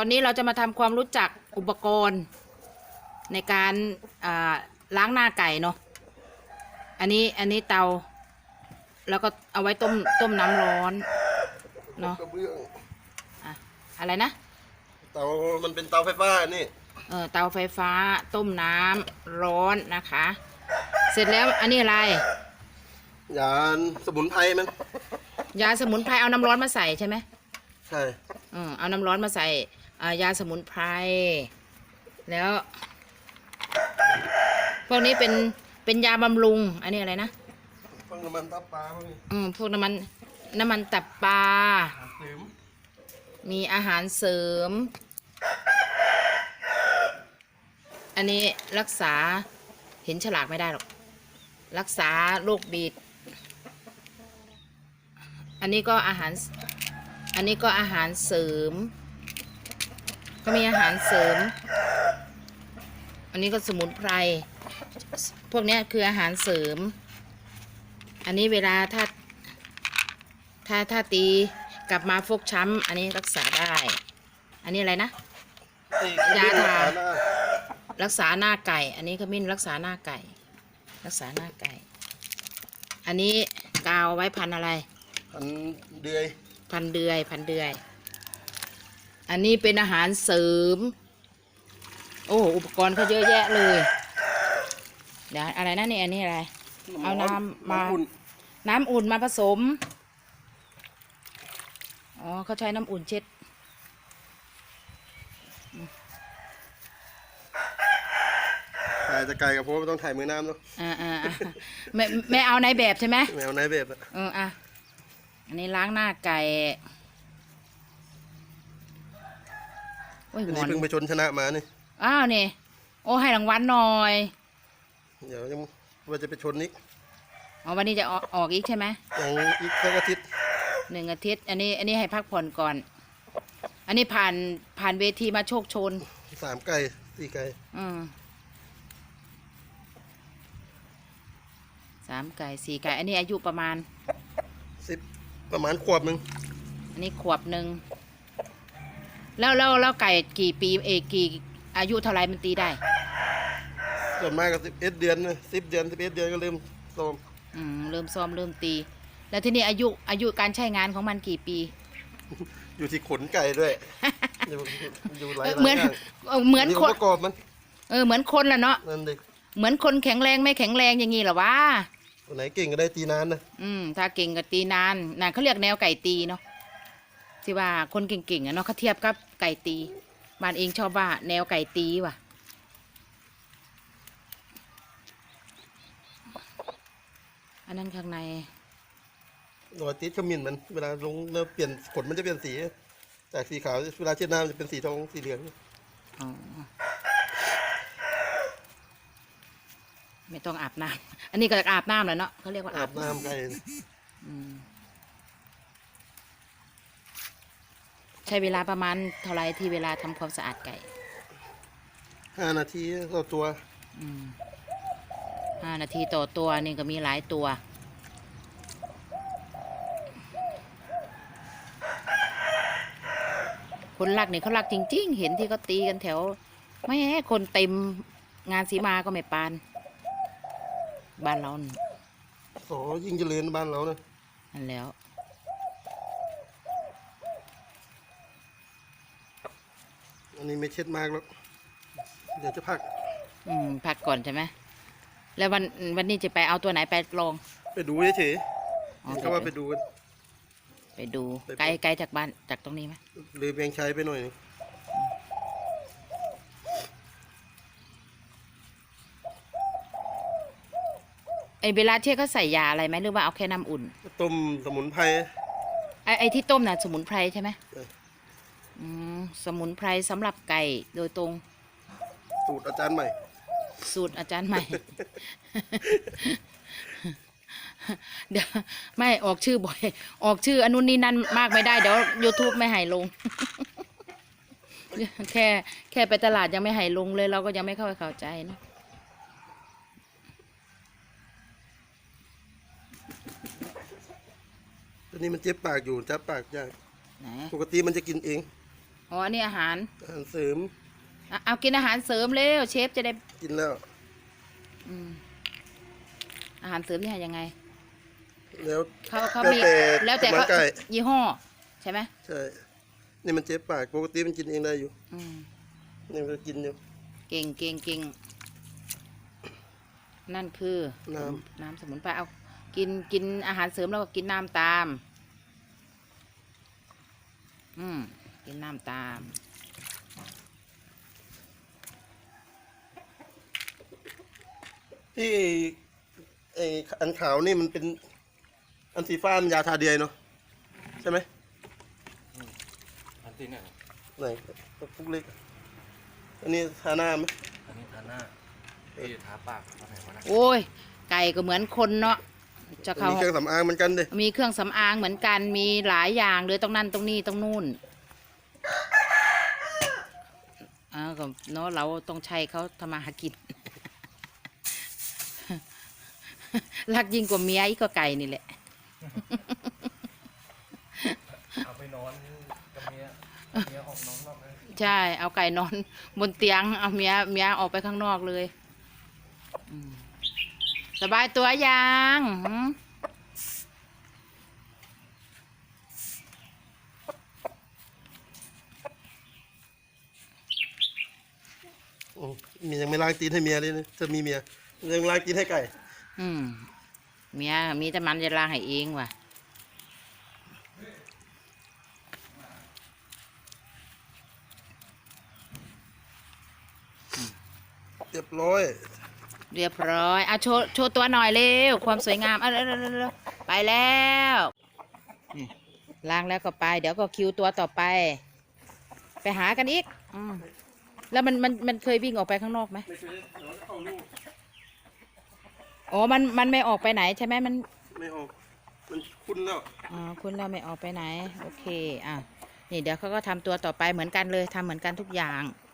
ตอนนี้เราจะมาทำความรู้จักอุปกรณ์ ในการอ่าล้างหน้าไก่เนาะ อันนี้อันนี้เตา แล้วก็เอาไว้ต้มต้มน้ำร้อนเนาะกระเบื้องอะอะไรนะ เตา มันเป็นเตาไฟฟ้านี่ เออเตาไฟฟ้าต้มน้ำร้อนนะคะ เสร็จแล้วอันนี้อะไร ยานสมุนไพรมัน ยาสมุนไพรเอาน้ำร้อนมาใส่ใช่ไหมใช่ เออเอาน้ำร้อนมาใส่อ่ายาสมุนไพรแล้ว พวกนี้เป็นเป็นยาบำรุง อันนี้อะไรนะฟังน้ำมันตับปลาพวกนี้อืมพวกน้ำมันน้ำมันตับปลาเสริมมีอาหารเสริม อันนี้รักษาเห็นฉลากไม่ได้หรอก รักษาโรคบีดอันนี้ก็อาหาร อันนี้ก็อาหารเสริม ก็มีอาหารเสริม อันนี้ก็สมุนไพร พวกเนี้ยคืออาหารเสริม อันนี้เวลาถ้า ถ้าถ้าตีกลับมาฟกช้ำ อันนี้รักษาได้ อันนี้อะไรนะไอ้ยาทาหน้รักษาหน้าไก่ อันนี้ขมิ้นรักษาหน้าไก่ รักษาหน้าไก่ อันนี้กาวไว้พันอะไรอันเดือย พันเดือย พันเดือย อันนี้เป็นอาหารเสริม โอ้อุปกรณ์เขาเยอะแยะเลยเดี๋ยวอะไรนะเนี่ยอันนี้อะไร เอาน้ำมาอุ่นน้ำอุ่นมาผสม อ๋อเขาใช้น้ำอุ่นเช็ด ถ่ายจะไกลกับพวกไม่ต้องถ่ายมือน้ำเนาะอ่าอ่าอ่าไม่ไม่เอาในแบบใช่ไหมแมวในแบบอะ เอออะ อันนี้ล้างหน้าไก่ โอ้ยอันหนี้อนเพิ่งไปชนชนะมานี่อ้าวนี่โอ้ให้รางวัลหน่อยเดี๋ยวยังว่าจะไปชนนี้อ๋อวันนี้จะออกออกอีกใช่ไหมยังอีกสักอาทิตย์หนึ่งอาทิตย์ อันนี้อันนี้ให้พักผ่อนก่อน อันนี้ผ่านผ่านเวทีมาโชคโชน สามไก่สี่ไก่อืมสามไก่สี่ไก่อันนี้อายุประมาณ สิบประมาณขวบหนึ่งอันนี้ขวบหนึ่ง แล้วแล้วแล้วไก่กี่ปีเอกกี่อายุเท่าไรมันตีได้ ส่วนมากก็สิบเอ็ดเดือนนะสิบเดือนสิบเอ็ดเดือนก็เริ่มโตมอืมเริ่มซ้อมเริ่มตี แล้วที่นี่อายุอายุการใช้งานของมันกี่ปี อยู่ที่ขนไก่ด้วย อยู่อยู่หลายเออหลายเหมือนอย่างเออเหมือนมีคองนค์ประกอบมันเออเหมือนคนละเนาะนั่นเด็กเหมือนคนแข็งแรงไม่แข็งแรงอย่างงี้เหรอวะ คนไหนเก่งก็ได้ตีนานนะอืมถ้าเก่งก็ตีนานน่ะเขาเรียกแนวไก่ตีเนาะ ที่ว่าคนเก่งๆอะเนาะเขาเทียบกับไก่ตีบ้านเองชอบว่า แนวไก่ตีว่ะ อันนั้นข้างในรอยติดขมิ้นมันเวลาลงเริ่มเปลี่ยนขนมันจะเปลี่ยนสี จากสีขาวเวลาเช็ดน้ำจะเป็นสีทองสีเหลืองอ๋อไม่ต้องอาบน้ำอันนี้ก็อาบน้ำแล้วเนาะเขาเรียกว่าอาอาบบน้ำไก่อืม ใช้เวลาประมาณเท่าไหรที่เวลาทำความสะอาดไก่ห้านาทีต่อตัว อืมห้านาทีต่อตัวนี่ก็มีหลายตัว คนรักนี่เขารักจริง ๆ เห็นที่เขาตีกันแถวไม่ให้คนเต็มงานสีมาก็ไม่ปาน บ้านเรานี่โสยิ่งเจริญบ้านเรานะนั่นแล้ว อันนี้ไม่เช็ดมากแล้วเดี๋ยวจะพัก อืมพักก่อนใช่ไหมแล้ววันวันนี้จะไปเอาตัวไหนไปลองไปดูเฉยอ๋อๆเขาว่าไปดูกัน ไปดูไปไกลไกลจากบ้านจากตรงนี้ไหมเลยเบียงชัยไปหน่อยหนึ่งไอเวลาเที่ยเขาใส่ยาอะไรไหมหรือว่าเอาแค่น้ำอุ่น ต้มสมุนไพรไอไอที่ต้มน่ะสมุนไพรใช่ไหมเอออืม สมุนไพรสำหรับไก่โดยตรง สูตรอาจารย์ใหม่ สูตรอาจารย์ใหม่ เดี๋ยวไม่ออกชื่อบ่อย ออกชื่ออนนุนนี่นั่นมากไม่ได้ เดี๋ยว YouTube ไม่ให้ลง แค่แค่ไปตลาดยังไม่ให้ลงเลย เราก็ยังไม่เข้าไปเข้าใจเนอะตอนนี้มันเจ็บปากอยู่จับปากยากไหน ปกติมันจะกินเอง อ๋ออันนี้อาหารอาหารเสริมอะเอากินอาหารเสริมเร็วเชฟจะได้กินแล้ว อืมอาหารเสริมนี่ยังไงแล้วเขาเขาแล้วมีแต่แล้วแต่กำลัเขางกายยี่ห้อใช่ไหมใช่นี่มันเจ็บปากปกติมันกินเองได้อยู่อืมนี่มันก็กินอยู่เก่งเก่งเก่งนั่นคือ น้น้ำสมุนไพรเอา กินกินอาหารเสริมแล้วก็กินน้ำตาม อืม กินน้ำตามที่ไออันขาวนี่มันเป็น อันสีฟ้ามันยาทาเดียเนาะใช่ไหมอันที่เนี่ยไหนกระปุกเล็ก อันนี้ทาหน้าไหมอันนี้ทาหน้าที่ทาปากอันไหนวะนะโอ้ย ไก่ก็เหมือนคนเนาะจะอันเขานี้เครื่องสำอางเหมือนกันเด้มีเครื่องสำอางเหมือนกันมีหลายอย่างเลยตรงนั้นตรงนี้ตรงนู่น อ้าวก็เนาะเราต้องใช้เขาทำมาหากิน รักยิ่งกว่าเมียอีกก็ไก่นี่แหละ เอาไปนอนกับเมียเมียออกน้องนอกเลยใช่ เอาไก่นอน บนเตียง เอาเมียเมียออกไปข้างนอกเลยอืมสบายตัวยังหืม อืมมียังไม่ล้างตีนให้เมียเลยนะจะมีเมียยังล้างตีนให้ไก่ อืมเมียมีแต่มันจะล้างให้เองว่ะเรียบร้อย เรียบร้อยอะโชว์โชว์ตัวหน่อยเร็ว ความสวยงามอะเร็วเร็วเร็วเร็วไปแล้วนี่ล้างแล้วก็ไป เดี๋ยวก็คิวตัวต่อไป ไปหากันอีก อืม แล้วมันมันมันเคยวิ่งออกไปข้างนอกไหมไม่เคยเดี๋ยวเข้าลูกอ๋อมันมันไม่ออกไปไหนใช่ไหมมันไม่ออก มันคุ้นแล้วอ๋อคุณเราไม่ออกไปไหน โอเคอะนี่เดี๋ยวเขาก็ทำตัวต่อไปเหมือนกันเลยทำเหมือนกันทุกอย่างอ